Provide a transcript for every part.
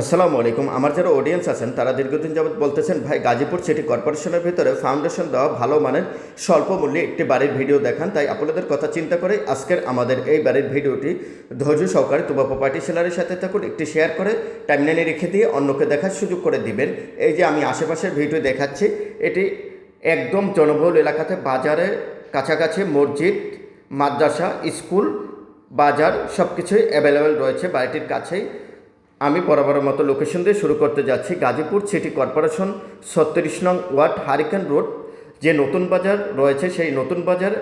আসসালামু আলাইকুম। আমার যারা অডিয়েন্স আছেন, তারা দীর্ঘদিন যাবৎ বলতেছেন, ভাই, গাজীপুর সিটি কর্পোরেশনের ভিতরে ফাউন্ডেশন দেওয়া ভালো মানের স্বল্প মূল্যে একটি বাড়ির ভিডিও দেখান। তাই আপনাদের কথা চিন্তা করে আজকের আমাদের এই বাড়ির ভিডিওটি ধৈর্য সহকারে তুবা প্রপার্টি সেলারের সাথে থাকুন, একটি শেয়ার করে টাইমলাইনে রেখে দিয়ে অন্যকে দেখার সুযোগ করে দিবেন। এই যে আমি আশেপাশের ভিডিও দেখাচ্ছি, এটি একদম জনবহুল এলাকাতে বাজারে কাছাকাছি মসজিদ, মাদ্রাসা, স্কুল, বাজার সব কিছুই অ্যাভেলেবেল রয়েছে বাড়িটির কাছেই। আমি বরাবর মতো লোকেশন দিয়ে শুরু করতে যাচ্ছি গাজীপুর সিটি কর্পোরেশন ছত্রিশ নং ওয়ার্ড হারিকেন রোড যে নতুন বাজার রয়েছে সেই নতুন বাজার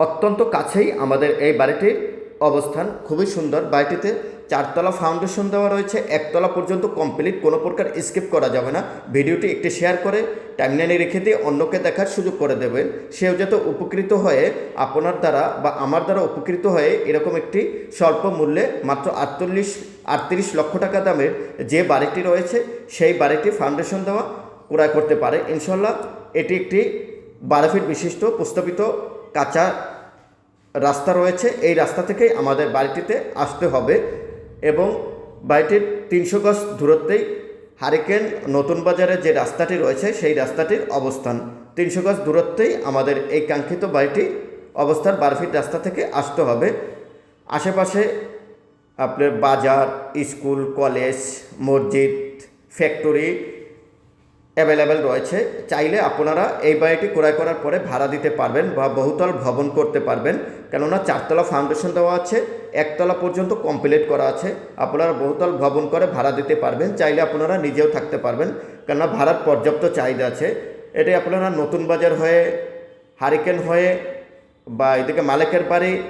অত্যন্ত কাছেই আমাদের এই বাড়িটির অবস্থান। খুবই সুন্দর বাড়িটিতে চারতলা ফাউন্ডেশন দেওয়া রয়েছে, একতলা পর্যন্ত কমপ্লিট কোনো প্রকার স্কিপ করা যাবে না। ভিডিওটি একটি শেয়ার করে টাইমলাইনে রেখে দিয়ে অন্যকে দেখার সুযোগ করে দেবেন। সেও যাতে উপকৃত হয়ে আপনার দ্বারা বা আমার দ্বারা উপকৃত হয়ে এরকম একটি স্বল্প মূল্যে মাত্র আটচল্লিশ, আটত্রিশ লক্ষ টাকা দামের যে বাড়িটি রয়েছে, সেই বাড়িটি ফাউন্ডেশন দেওয়া ক্রয় করতে পারে। ইনশাল্লাহ এটি একটি বারো ফিট বিশিষ্ট প্রস্তাবিত কাঁচা রাস্তা রয়েছে। এই রাস্তা থেকেই আমাদের বাড়িটিতে আসতে হবে। এবং বাড়িটির তিনশো গজ দূরত্বেই হারিকেন নতুন বাজারে যে রাস্তাটি রয়েছে, সেই রাস্তাটির অবস্থান। তিনশো গজ দূরত্বেই আমাদের এই কাঙ্ক্ষিত বাড়িটি অবস্থান বারো ফিট রাস্তা থেকে আসতে হবে। আশেপাশে আপনার বাজার, স্কুল, কলেজ, মসজিদ, ফ্যাক্টরি অ্যাভেলেবেল রয়েছে। চাইলে আপনারা এই বাড়িটি ক্রয় করার পরে ভাড়া দিতে পারবেন বা বহুতল ভবন করতে পারবেন। কেননা চারতলা ফাউন্ডেশন দেওয়া আছে। একতলা পর্যন্ত কমপ্লিট করা আছে। আপনারা বহুতল ভবন করে ভাড়া দিতে পারবেন। চাইলে আপনারা নিজেও থাকতে পারবেন, কেননা ভাড়ার পর্যাপ্ত চাহিদা আছে। এটি আপনারা নতুন বাজার হয়ে, হারিকেন হয়ে বা এদিকে মালিকের বাড়ি,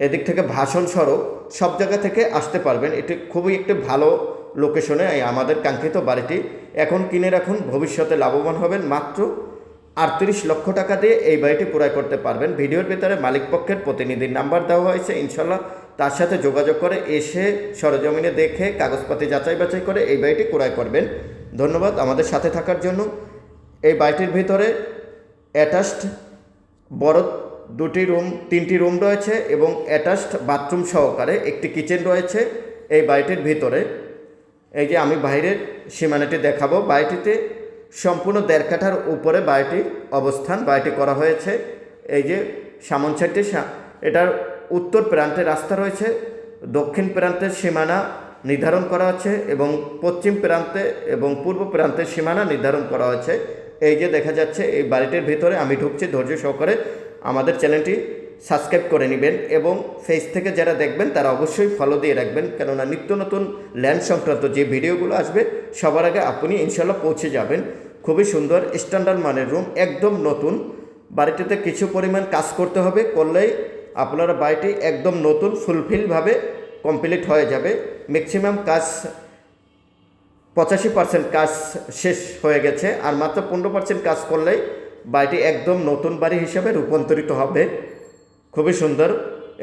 এদিক থেকে ভাষণ সড়ক সব জায়গা থেকে আসতে পারবেন। এটি খুবই একটি ভালো লোকেশনে আমাদের কাঙ্ক্ষিত বাড়িটি। এখন কিনে রাখুন, ভবিষ্যতে লাভবান হবেন। মাত্র আটত্রিশ লক্ষ টাকা দিয়ে এই বাড়িটি ক্রয় করতে পারবেন। ভিডিওর ভিতরে মালিক পক্ষের প্রতিনিধির নাম্বার দেওয়া হয়েছে। ইনশাল্লাহ তার সাথে যোগাযোগ করে এসে সরজমিনে দেখে কাগজপাতি যাচাই বাছাই করে এই বাড়িটি ক্রয় করবেন। ধন্যবাদ আমাদের সাথে থাকার জন্য। এই বাড়িটির ভিতরে অ্যাটাচড বড় দুটি রুম, তিনটি রুম রয়েছে এবং অ্যাটাচড বাথরুম সহকারে একটি কিচেন রয়েছে এই বাড়িটির ভিতরে। এই যে আমি বাইরের সীমানাটি দেখাবো। বাড়িটিতে সম্পূর্ণ দেড় কাঠার উপরে বাড়িটির অবস্থান, বাড়িটি করা হয়েছে। এই যে সামন এটার উত্তর প্রান্তে রাস্তা রয়েছে, দক্ষিণ প্রান্তের সীমানা নির্ধারণ করা আছে এবং পশ্চিম প্রান্তে এবং পূর্ব প্রান্তের সীমানা নির্ধারণ করা হয়েছে। এই যে দেখা যাচ্ছে, এই বাড়িটির ভিতরে আমি ঢুকছি ধৈর্য সহকারে। আমাদের চ্যানেলটি সাবস্ক্রাইব করে নেবেন এবং ফেস থেকে যারা দেখবেন তারা অবশ্যই ফলো দিয়ে রাখবেন। কেননা নিত্য নতুন ল্যান্ড সংক্রান্ত যে ভিডিওগুলো আসবে, সবার আগে আপনি ইনশাল্লাহ পৌঁছে যাবেন। খুবই সুন্দর স্ট্যান্ডার্ড মানের রুম একদম নতুন। বাড়িটিতে কিছু পরিমাণ কাজ করতে হবে, করলেই আপনার বাড়িটি একদম নতুন ফুলফিলভাবে কমপ্লিট হয়ে যাবে। ম্যাক্সিমাম কাজ পঁচাশি পার্সেন্ট কাজ শেষ হয়ে গেছে, আর মাত্র পনেরো পার্সেন্ট কাজ করলেই বাড়িটি একদম নতুন বাড়ি হিসেবে রূপান্তরিত হবে। খুবই সুন্দর।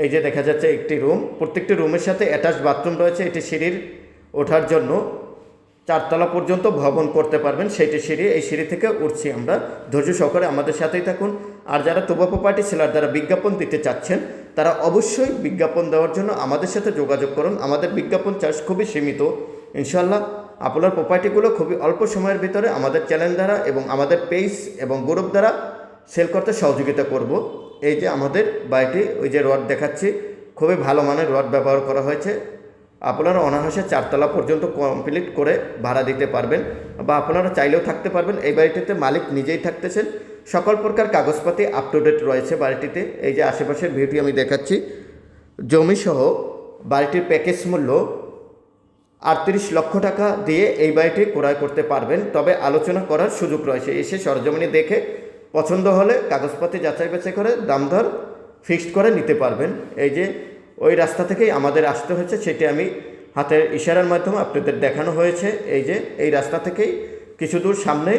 এই যে দেখা যাচ্ছে একটি রুম। প্রত্যেকটি রুমের সাথে অ্যাটাচ বাথরুম রয়েছে। এটি সিঁড়ির ওঠার জন্য চারতলা পর্যন্ত ভবন করতে পারবেন। সেইটি সিঁড়ি, এই সিঁড়ি থেকে উঠছি আমরা। ধৈর্য সহকারে আমাদের সাথেই থাকুন। আর যারা তুবা প্রপার্টি সেলার যারা বিজ্ঞাপন দিতে চাচ্ছেন, তারা অবশ্যই বিজ্ঞাপন দেওয়ার জন্য আমাদের সাথে যোগাযোগ করুন। আমাদের বিজ্ঞাপন চার্জ খুবই সীমিত। ইনশাল্লাহ আপনার প্রপার্টিগুলো খুবই অল্প সময়ের ভিতরে আমাদের চ্যানেল দ্বারা এবং আমাদের পেজ এবং গ্রুপ দ্বারা সেল করতে সহযোগিতা করব। এই যে আমাদের বাড়িটি, ওই যে রড দেখাচ্ছি, খুবই ভালো মানের রড ব্যবহার করা হয়েছে। আপনারা অনায়াসে চারতলা পর্যন্ত কমপ্লিট করে ভাড়া দিতে পারবেন বা আপনারা চাইলেও থাকতে পারবেন। এই বাড়িটিতে মালিক নিজেই থাকতেছেন। সকল প্রকার কাগজপাতি আপ টু ডেট রয়েছে বাড়িটিতে। এই যে আশেপাশের ভিউটি আমি দেখাচ্ছি। জমিসহ বাড়িটির প্যাকেজ মূল্য আটত্রিশ লক্ষ টাকা দিয়ে এই বাড়িটি ক্রয় করতে পারবেন। তবে আলোচনা করার সুযোগ রয়েছে। এসে সরজমিনে দেখে পছন্দ হলে কাগজপাতি যাচাই বাছাই করে দাম দর ফিক্সড করে নিতে পারবেন। এই যে ওই রাস্তা থেকেই আমাদের আসতে হয়েছে, সেটি আমি হাতের ইশারার মাধ্যমে আপনাদের দেখানো হয়েছে। এই যে এই রাস্তা থেকেই কিছু দূর সামনে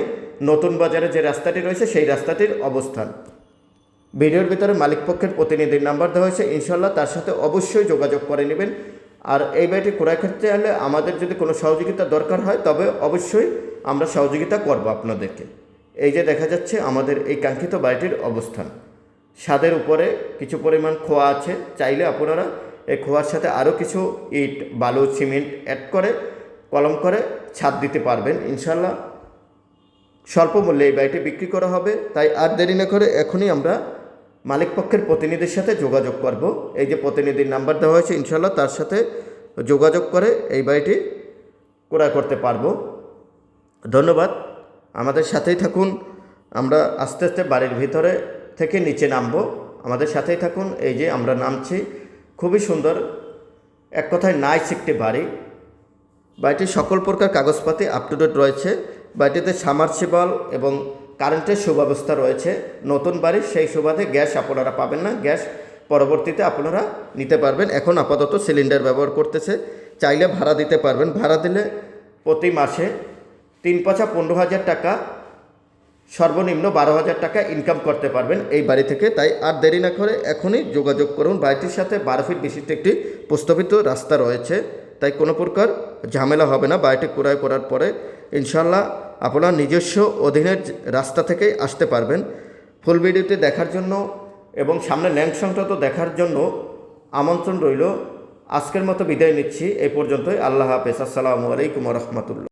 নতুন বাজারে যে রাস্তাটি রয়েছে, সেই রাস্তাটির অবস্থান। ভিডিওর ভিতরে মালিক পক্ষের প্রতিনিধির নাম্বার দেওয়া হয়েছে। ইনশাল্লাহ তার সাথে অবশ্যই যোগাযোগ করে নেবেন। আর এই বাড়িটি ক্রয় ক্ষেত্রে হলে আমাদের যদি কোনো সহযোগিতা দরকার হয়, তবে অবশ্যই আমরা সহযোগিতা করব আপনাদেরকে। এই যে দেখা যাচ্ছে আমাদের এই কাঙ্ক্ষিত বাড়িটির অবস্থান। ছাদের উপরে কিছু পরিমাণ খোয়া আছে। চাইলে আপনারা এই খোয়ার সাথে আরও কিছু ইট, বালু, সিমেন্ট অ্যাড করে, কলম করে ছাদ দিতে পারবেন। ইনশাল্লাহ স্বল্প মূল্যে এই বাড়িটি বিক্রি করা হবে। তাই আর দেরি না করে এখনই আমরা মালিক পক্ষের প্রতিনিধির সাথে যোগাযোগ করব। এই যে প্রতিনিধির নাম্বার দেওয়া হয়েছে ইনশাল্লাহ তার সাথে যোগাযোগ করে এই বাড়িটি ক্রয় করতে পারব। ধন্যবাদ। আমাদের সাথেই থাকুন। আমরা আস্তে আস্তে বাড়ির ভিতরে থেকে নিচে নামবো। আমাদের সাথেই থাকুন। এই যে আমরা নামছি, খুবই সুন্দর। এক কথায় নাইস একটি বাড়ি। বাড়িটির সকল প্রকার কাগজপাতি আপ টু ডেট রয়েছে। বাড়িটিতে সামারসিবল এবং কারেন্টের সুব্যবস্থা রয়েছে। নতুন বাড়ি, সেই সুবাদে গ্যাস আপনারা পাবেন না। গ্যাস পরবর্তীতে আপনারা নিতে পারবেন। এখন আপাতত সিলিন্ডার ব্যবহার করতেছে। চাইলে ভাড়া দিতে পারবেন। ভাড়া দিলে প্রতি মাসে তিন পাঁচা পনেরো হাজার টাকা, সর্বনিম্ন বারো হাজার টাকা ইনকাম করতে পারবেন এই বাড়ি থেকে। তাই আর দেরি না করে এখনই যোগাযোগ করুন। বাড়িটির সাথে বারো ফিট বিশিষ্ট একটি প্রস্তাবিত রাস্তা রয়েছে। তাই কোনো প্রকার ঝামেলা হবে না বাড়িটি ক্রয় করার পরে। ইনশাল্লাহ আপনার নিজস্ব অধীনের রাস্তা থেকেই আসতে পারবেন। ফুল ভিডিওটি দেখার জন্য এবং সামনে ল্যান্ড সংক্রান্ত দেখার জন্য আমন্ত্রণ রইল। আজকের মতো বিদায় নিচ্ছি। এই পর্যন্তই। আল্লাহ হাফেজ। আসসালামু আলাইকুম রহমতুল্লাহ।